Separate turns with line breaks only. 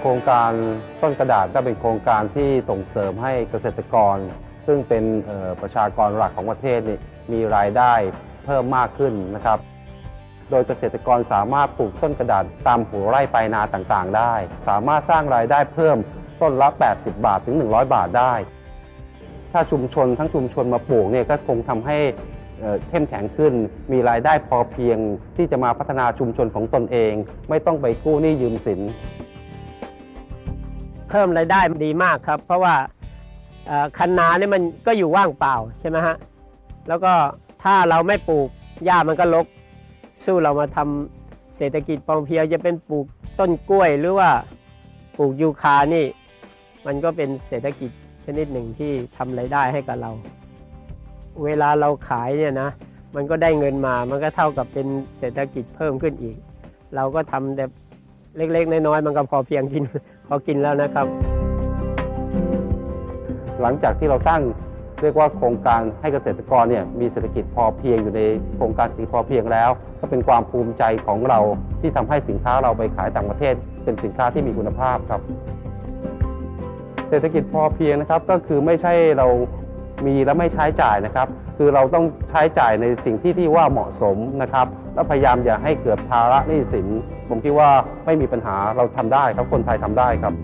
โครงการต้นกระดาษก็เป็นโครงการที่ส่งเสริมให้เกษตรกร ซึ่งเป็นประชากรหลักของประเทศนี่มีรายได้เพิ่มมากขึ้นนะครับ โดยเกษตรกรสามารถปลูกต้นกระดาษตามหัวไร่ปลายนาต่างๆ ได้ สามารถสร้างรายได้เพิ่มต้นละ 80 บาทถึง 100 บาทได้ ถ้าชุมชนทั้งชุมชนมาปลูกเนี่ยก็คงทำให้เข้มแข็งขึ้น มีรายได้พอเพียงที่จะมาพัฒนาชุมชนของตนเอง ไม่ต้องไปกู้หนี้ยืมสิน
พิ่มรายได้ดีมากครับ เพราะว่าคันนาเนี่ยมันก็อยู่ว่างเปล่าใช่ไหมฮะแล้วก็ถ้าเราไม่ปลูกหญ้ามันก็รกสู้เรามาทำเศรษฐกิจพอเพียงจะเป็นปลูกต้นกล้วยหรือว่าปลูกยูคานี่ มันก็เป็นเศรษฐกิจชนิดหนึ่งที่ทำรายได้ให้กับเรา เวลาเราขายเนี่ยนะ มันก็ได้เงินมา มันก็เท่ากับเป็นเศรษฐกิจเพิ่มขึ้นอีก เราก็ทำแบบเล็กๆ น้อยๆ มันก็พอเพียงกิน พอกินแล้วนะครับ
หลังจากที่เราสร้างเรียกว่าโครงการให้เกษตรกรเนี่ยมีเศรษฐกิจพอเพียงอยู่ในโครงการเศรษฐกิจพอเพียงแล้ว ก็เป็นความภูมิใจของเราที่ทำให้สินค้าเราไปขายต่างประเทศ เป็นสินค้าที่มีคุณภาพครับ เศรษฐกิจพอเพียงนะครับก็คือไม่ใช่เรา มีและไม่ใช้จ่ายนะครับ คือเราต้องใช้จ่ายในสิ่งที่ที่ว่าเหมาะสมนะครับ แล้วพยายามอย่าให้เกิดภาระหนี้สิน ผมคิดว่าไม่มีปัญหาเราทำได้ครับคนไทยทำได้ครับ